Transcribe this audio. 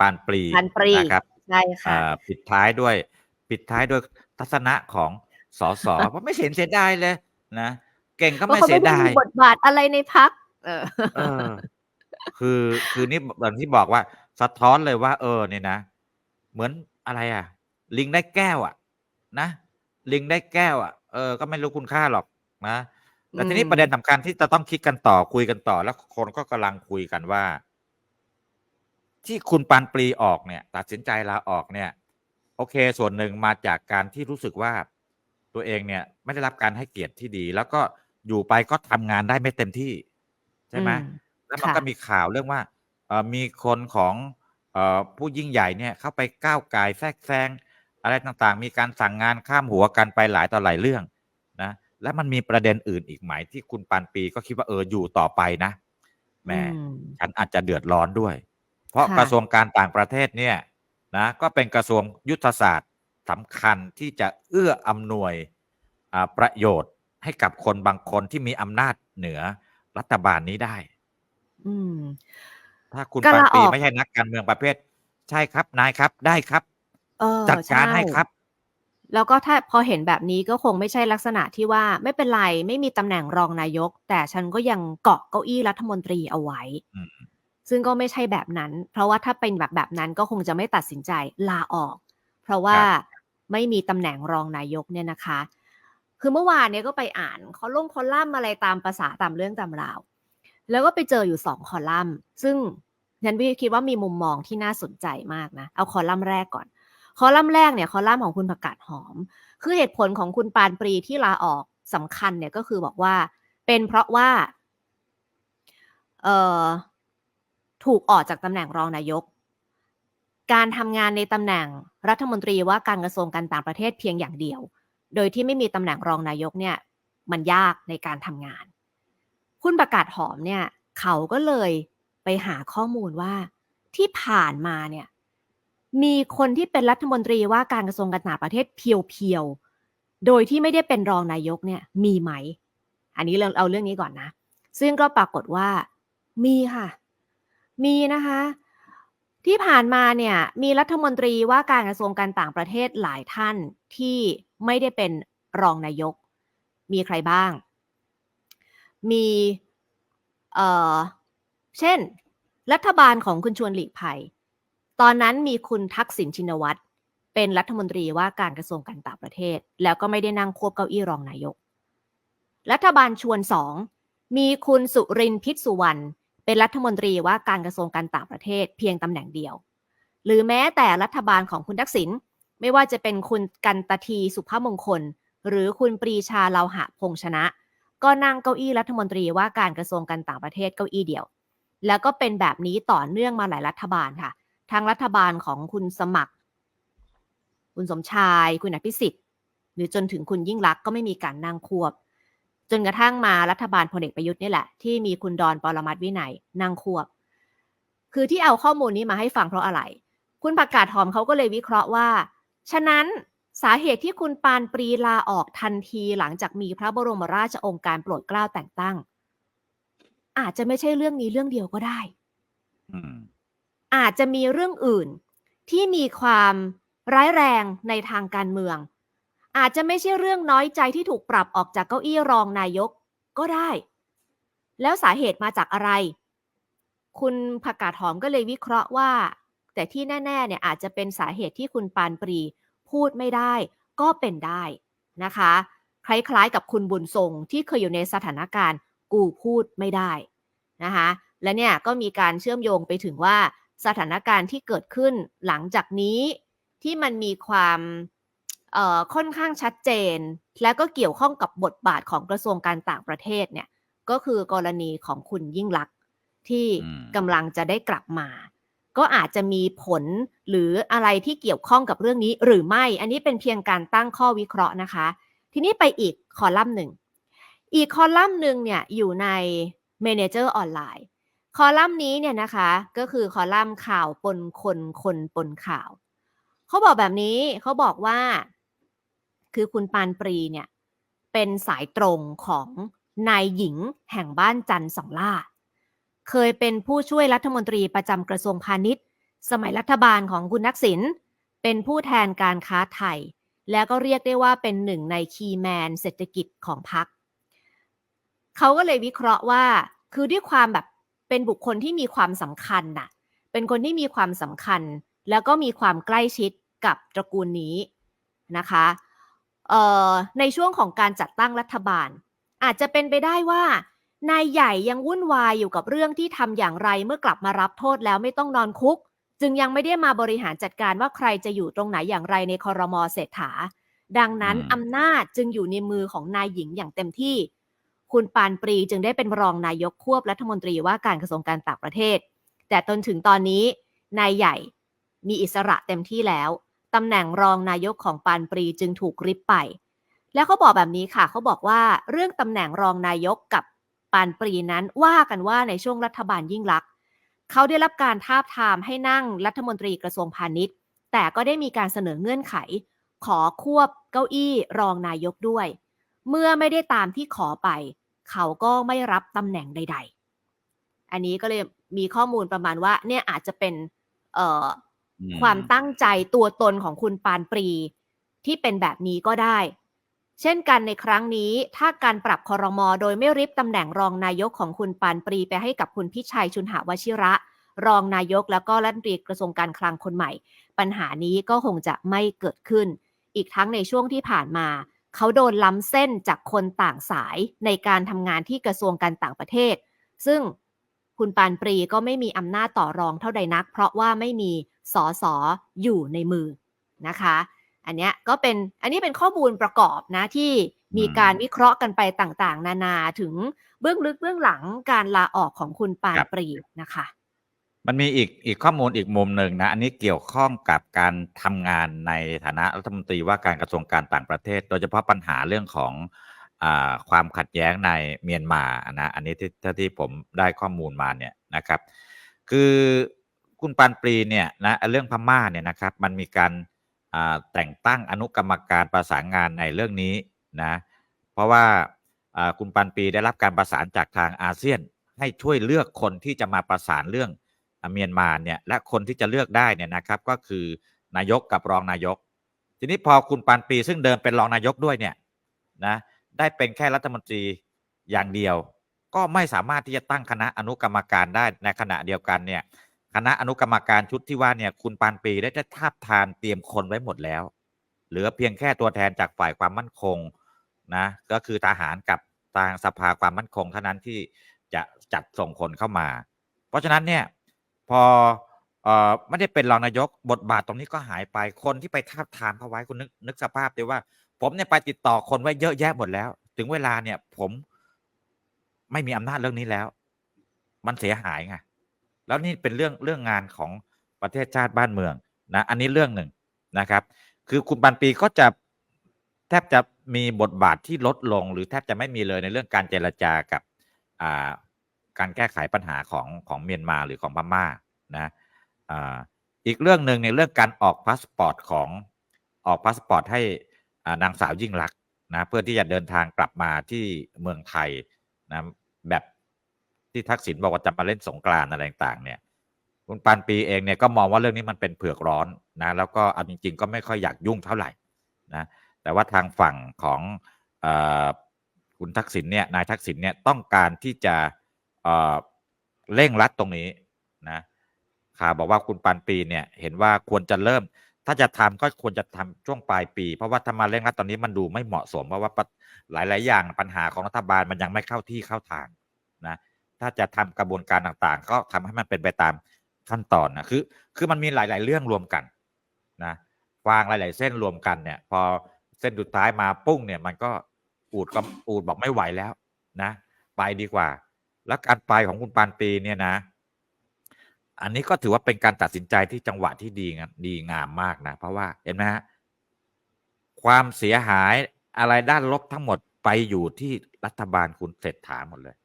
ปานปรีปานปรีนะครับใช่ค่ะอ่าปิดท้ายด้วย ปิดท้ายด้วยทัศนะของสสว่าไม่เห็นเสียดายเลยนะเก่งก็เพราะไม่เขาเสีไม่ยได้ดายมีบทบาทอะไรในพักเออเออคือคือนี่อย่างที่บอกว่าสะท้อนเลยว่า เออเนี่ยนะ เหมือนอะไรอะ ลิงได้แก้วอะ นะลิงได้แก้วอะเออก็ไม่รู้คุณค่าหรอกนะแต่ทีนี้อืมประเด็นสำคัญที่จะต้องคิดกันต่อคุยกันต่อ แล้วคนก็กำลังคุยกันว่า ที่คุณปานปรีออกเนี่ย ตัดสินใจลาออกเนี่ย โอเค ส่วนหนึ่งมาจากการที่รู้สึกว่าตัวเองเนี่ย ไม่ได้รับการให้เกียรติที่ดี แล้วก็อยู่ไปก็ทำงานได้ไม่เต็มที่ ใช่ไหมอืมแล้วมันค่ะก็มีข่าวเรื่องว่าเอ่อมีคนของเอ่อผู้ยิ่งใหญ่เนี่ยเข้าไปก้าวไก่ายแทรกแซงอะไรต่างๆ มีการสั่งงานข้ามหัวกันไปหลายต่อหลายเรื่องนะและมันมีประเด็นอื่นอีกไหมที่คุณปานปีก็คิดว่าเอออยู่ต่อไปนะแหมอืมฉันอาจจะเดือดร้อนด้วย เพราะค่ะ กระทรวงการต่างประเทศเนี่ยนะก็เป็นกระทรวงยุทธศาสตร์สำคัญที่จะเอื้ออำนวยอ่าประโยชน์ให้กับคนบางคนที่มีอำนาจเหนือรัฐบาลนี้ได้ อืมถ้าคุณก็ปานลาปีออก ไม่ใช่นักการเมืองประเภท ใช่ครับนายครับได้ครับ เออ จัดการช่ให้ครับ แล้วก็ถ้าพอเห็นแบบนี้ก็คงไม่ใช่ลักษณะที่ว่าไม่เป็นไร ไม่มีตำแหน่งรองนายก แต่ฉันก็ยังเกาะเก้าอี้รัฐมนตรีเอาไว้ อืม ซึ่งก็ไม่ใช่แบบนั้น เพราะว่าถ้าเป็นแบบแบบนั้นก็คงจะไม่ตัดสินใจลาออก เพราะว่าไม่มีตำแหน่งรองนายกเนี่ยนะคะ คือเมื่อวานเนี่ยก็ไปอ่านคอลงคอลัมน์อะไรตามภาษาตามเรื่องตามราว แล้วก็ไปเจออยู่สองคอลัมน์ ซึ่งฉันคิดว่ามีมุมมองที่น่าสนใจมากนะ เอาคอลัมน์แรกก่อน คอลัมน์แรกเนี่ยคอลัมน์ของคุณประกาศหอม คือเหตุผลของคุณปานปรีที่ลาออกสำคัญเนี่ยก็คือบอกว่า เป็นเพราะว่า เอ่อ ถูกออกจากตำแหน่งรองนายก การทำงานในตำแหน่งรัฐมนตรีว่าการกระทรวงการต่างประเทศเพียงอย่างเดียว โดยที่ไม่มีตำแหน่งรองนายกเนี่ยมันยากในการทำงาน คุณประกาศหอมเนี่ยเขาก็เลยไปหาข้อมูลว่าที่ผ่านมาเนี่ยมีคนที่เป็นรัฐมนตรีว่าการกระทรวงการต่างประเทศเพียวๆ โดยที่ไม่ได้เป็นรองนายกเนี่ยมีไหม อันนี้เราเอาเรื่องนี้ก่อนนะ ซึ่งก็ปรากฏว่ามีค่ะ มีนะคะ ที่ผ่านมาเนี่ยมีรัฐมนตรีว่าการกระทรวงการต่างประเทศหลายท่านที่ไม่ได้เป็นรองนายก มีใครบ้าง มีเอ่อเช่น รัฐบาลของคุณชวนหลีกภัย ตอนนั้นมีคุณทักษิณชินวัตรเป็นรัฐมนตรีว่าการกระทรวงการต่างประเทศ แล้วก็ไม่ได้นั่งควบเก้าอี้รองนายก รัฐบาลชวนสองมีคุณสุรินทร์พิษสุวรรณ เป็นรัฐมนตรีว่าการกระทรวงการต่างประเทศเพียงตำแหน่งเดียว หรือแม้แต่รัฐบาลของคุณทักษิณไม่ว่าจะเป็นคุณกันตทีสุภาพมงคล หรือคุณปรีชาเลาหะพงษ์ชนะ ก็นั่งเก้าอี้รัฐมนตรีว่าการกระทรวงการต่างประเทศเก้าอี้เดียว แล้วก็เป็นแบบนี้ต่อเนื่องมาหลายรัฐบาลค่ะทางรัฐบาลของคุณสมัคร คุณสมชาย คุณอภิสิทธิ์ หรือจนถึงคุณยิ่งรักษณ์ก็ไม่มีการนั่งควบ จนกระทั่งมารัฐบาลพลเอกประยุทธ์นี่แหละ ที่มีคุณดอนปรมัตถ์วินัยนั่งควบ คือที่เอาข้อมูลนี้มาให้ฟังเพราะอะไร คุณประกาศหอมเขาก็เลยวิเคราะห์ว่า ฉะนั้นสาเหตุที่คุณปานปรีลาออกทันทีหลังจากมีพระบรมราชโองการโปรดเกล้าแต่งตั้ง อาจจะไม่ใช่เรื่องนี้เรื่องเดียวก็ได้อืมอาจจะมีเรื่องอื่นที่มีความร้ายแรงในทางการเมือง อาจจะไม่ใช่เรื่องน้อยใจที่ถูกปรับออกจากเก้าอี้รองนายกก็ได้ แล้วสาเหตุมาจากอะไร คุณผักกาดหอมก็เลยวิเคราะห์ว่า แต่ที่แน่ ๆ เนี่ยอาจจะเป็นสาเหตุที่คุณปานปรีพูดไม่ได้ก็เป็นได้นะคะ คล้ายๆกับคุณบุญทรงที่เคยอยู่ในสถานการณ์กูพูดไม่ได้นะคะและเนี่ยก็มีการเชื่อมโยงไปถึงว่าสถานการณ์ที่เกิดขึ้นหลังจากนี้ที่มันมีความ ค่อนข้างชัดเจน และก็เกี่ยวข้องกับบทบาทของกระทรวงการต่างประเทศเนี่ยก็คือกรณีของคุณยิ่งลักษณ์ที่อืมกำลังจะได้กลับมา ก็อาจจะมีผลหรืออะไรที่เกี่ยวข้องกับเรื่องนี้หรือไม่ อันนี้เป็นเพียงการตั้งข้อวิเคราะห์นะคะ ทีนี้ไปอีกคอลัมน์หนึ่ง อีกคอลัมน์หนึ่งเนี่ยอยู่ใน Manager ออนไลน์คอลัมน์นี้เนี่ยนะคะก็คือคอลัมน์ข่าวปนคนคนปนข่าว เขาบอกแบบนี้เขาบอกว่า คือคุณปานปรีเนี่ยเป็นสายตรงของนายหญิงแห่งบ้านจันทร์สองล่า เคยเป็นผู้ช่วยรัฐมนตรีประจำกระทรวงพาณิชย์ สมัยรัฐบาลของคุณทักษิณเป็นผู้แทนการค้าไทย แล้วก็เรียกได้ว่าเป็นหนึ่งในคีแมนเศรษฐกิจของพรรคเขาก็เลยวิเคราะห์ว่า คือด้วยความแบบเป็นบุคคลที่มีความสำคัญน่ะ เป็นคนที่มีความสำคัญ แล้วก็มีความใกล้ชิดกับตระกูลนี้นะคะ ในช่วงของการจัดตั้งรัฐบาล อาจจะเป็นไปได้ว่านายใหญ่ยังวุ่นวายอยู่กับเรื่องที่ทำอย่างไรเมื่อกลับมารับโทษแล้วไม่ต้องนอนคุก จึงยังไม่ได้มาบริหารจัดการว่าใครจะอยู่ตรงไหนอย่างไรในคอรมอเศรษฐา ดังนั้นอืมอำนาจจึงอยู่ในมือของนายหญิงอย่างเต็มที่ คุณปานปรีจึงได้เป็นรองนายกควบรัฐมนตรีว่าการกระทรวงการต่างประเทศ แต่จนถึงตอนนี้นายใหญ่มีอิสระเต็มที่แล้ว ตำแหน่งรองนายกของปานปรีจึงถูกริบไป แล้วเขาบอกแบบนี้ค่ะ เขาบอกว่าเรื่องตำแหน่งรองนายกกับปานปรีนั้นว่ากันว่าในช่วงรัฐบาลยิ่งลักษณ์เขาได้รับการทาบทามให้นั่งรัฐมนตรีกระทรวงพาณิชย์ แต่ก็ได้มีการเสนอเงื่อนไข ขอควบเก้าอี้รองนายกด้วย เมื่อไม่ได้ตามที่ขอไป เขาก็ไม่รับตำแหน่งใด ๆ อันนี้ก็เลยมีข้อมูลประมาณว่าเนี่ยอาจจะเป็นเความตั้งใจตัวตนของคุณปานปรี ที่เป็นแบบนี้ก็ได้ เช่นกันในครั้งนี้ถ้าการปรับคอรมอโดยไม่ริบตำแหน่งรองนายกของคุณปานปรีไปให้กับคุณพิชัยชุนหาวชิระ รองนายกแล้วก็รัฐมนตรีกระทรวงการคลังคนใหม่ ปัญหานี้ก็คงจะไม่เกิดขึ้น อีกทั้งในช่วงที่ผ่านมาเขาโดนล้ำเส้นจากคนต่างสายในการทำงานที่กระทรวงการต่างประเทศ ซึ่ง คุณปานปรีก็ไม่มีอำนาจต่อรองเท่าใดนัก เพราะว่าไม่มีสอสออยู่ในมือนะคะ อันเนี้ยก็เป็นอันนี้เป็นข้อมูลประกอบนะที่มีการวิเคราะห์กันไปต่างๆ นานาถึงเบื้องลึกเบื้องหลังการลาออกของคุณปานปรีนะคะ มันมีอีกอีกข้อมูลอีกมุมหนึ่งนะ อันนี้เกี่ยวข้องกับการทำงานในฐานะรัฐมนตรีว่าการกระทรวงการต่างประเทศ โดยเฉพาะปัญหาเรื่องของอา ความขัดแย้งในเมียนมานะอันนี้ที่ที่ที่ผมได้ข้อมูลมาเนี่ยนะครับ คือคุณปานปรีเนี่ยนะเรื่องพม่าเนี่ยนะครับ มันมีการแต่งตั้งอนุกรรมการประสานงานในเรื่องนี้นะเพราะว่าคุณปันปีได้รับการประสานจากทางอาเซียน ให้ช่วยเลือกคนที่จะมาประสานเรื่องเมียนมาเนี่ยและคนที่จะเลือกได้เนี่ยนะครับ ก็คือนายกกับรองนายก ทีนี้พอคุณปันปีซึ่งเดิมเป็นรองนายกด้วยเนี่ยนะ ได้เป็นแค่รัฐมนตรีอย่างเดียว ก็ไม่สามารถที่จะตั้งคณะอนุกรรมการได้ในขณะเดียวกันเนี่ยคณะอนุกรรมการชุดที่ว่าเนี่ยคุณปานปีได้ได้ทาบทานเตรียมคนไว้หมดแล้ว เหลือเพียงแค่ตัวแทนจากฝ่ายความมั่นคงนะก็คือทหารกับทางสภาความมั่นคงเท่านั้นที่จะจัดส่งคนเข้ามา เพราะฉะนั้นเนี่ยพอเอ่อไม่ได้เป็นรองนายกบทบาทตรงนี้ก็หายไปคนที่ไปทาบทามเขาไว้คุณนึกนึกสภาพดีว่า ผมเนี่ยไปติดต่อคนไว้เยอะแยะหมดแล้ว ถึงเวลาเนี่ย ผมไม่มีอำนาจเรื่องนี้แล้ว มันเสียหายไงแล้วนี่เป็นเรื่องเรื่องงานของประเทศชาติบ้านเมืองนะอันนี้เรื่องหนึ่งนะครับ คือคุณปันปีก็จะแทบจะมีบทบาทที่ลดลง หรือแทบจะไม่มีเลยในเรื่องการเจรจากับาการแก้ไขปัญหาของของเมียนมาหรือของพม่านะอ,อีกเรื่องหนึ่งในเรื่องการออกพาสปอร์ตของออกพาสปอร์ตให้ นางสาวยิ่งลักษณ์นะเพื่อที่จะเดินทางกลับมาที่เมืองไทยนะแบบที่ทักษิณบอกว่าจะมาเล่นสงกรานอะไรต่างเนี่ยคุณปานปีเองเนี่ยก็มองว่าเรื่องนี้มันเป็นเผือกร้อนนะแล้วก็เอาจริง ๆ ก็ไม่ค่อยอยากยุ่งเท่าไหร่นะแต่ว่าทางฝั่งของอคุณทักษิณเนี่ยนายทักษิณเนี่ยต้องการที่จะเเร่งรัดตรงนี้นะข่าวบอกว่าคุณปานปีเนี่ยเห็นว่าควรจะเริ่ม ถ้าจะทำก็ควรจะทำช่วงปลายปี เพราะว่าถ้ามาเร่งรัดตอนนี้มันดูไม่เหมาะสมเพราะว่าหลาย ๆ อย่างปัญหาของรัฐบาลมันยังไม่เข้าที่เข้าทางนะถ้าจะทำกระบวนการต่างๆ ก็ทำให้มันเป็นไปตามขั้นตอนนะคือคือมันมีหลาย ๆ เรื่องรวมกันนะวางหลาย ๆ เส้นรวมกันเนี่ย พอเส้นสุดท้ายมาปุ้งเนี่ยมันก็อูดก็อูดบอกไม่ไหวแล้วนะ ไปดีกว่า แล้วการไปของคุณปานปีเนี่ยนะ อันนี้ก็ถือว่าเป็นการตัดสินใจที่จังหวะที่ดีงดีงามมากนะ เพราะว่าเห็นไหมฮะความเสียหายอะไรด้านลบทั้งหมดไปอยู่ที่รัฐบาลคุณเศรษฐาหมดเลย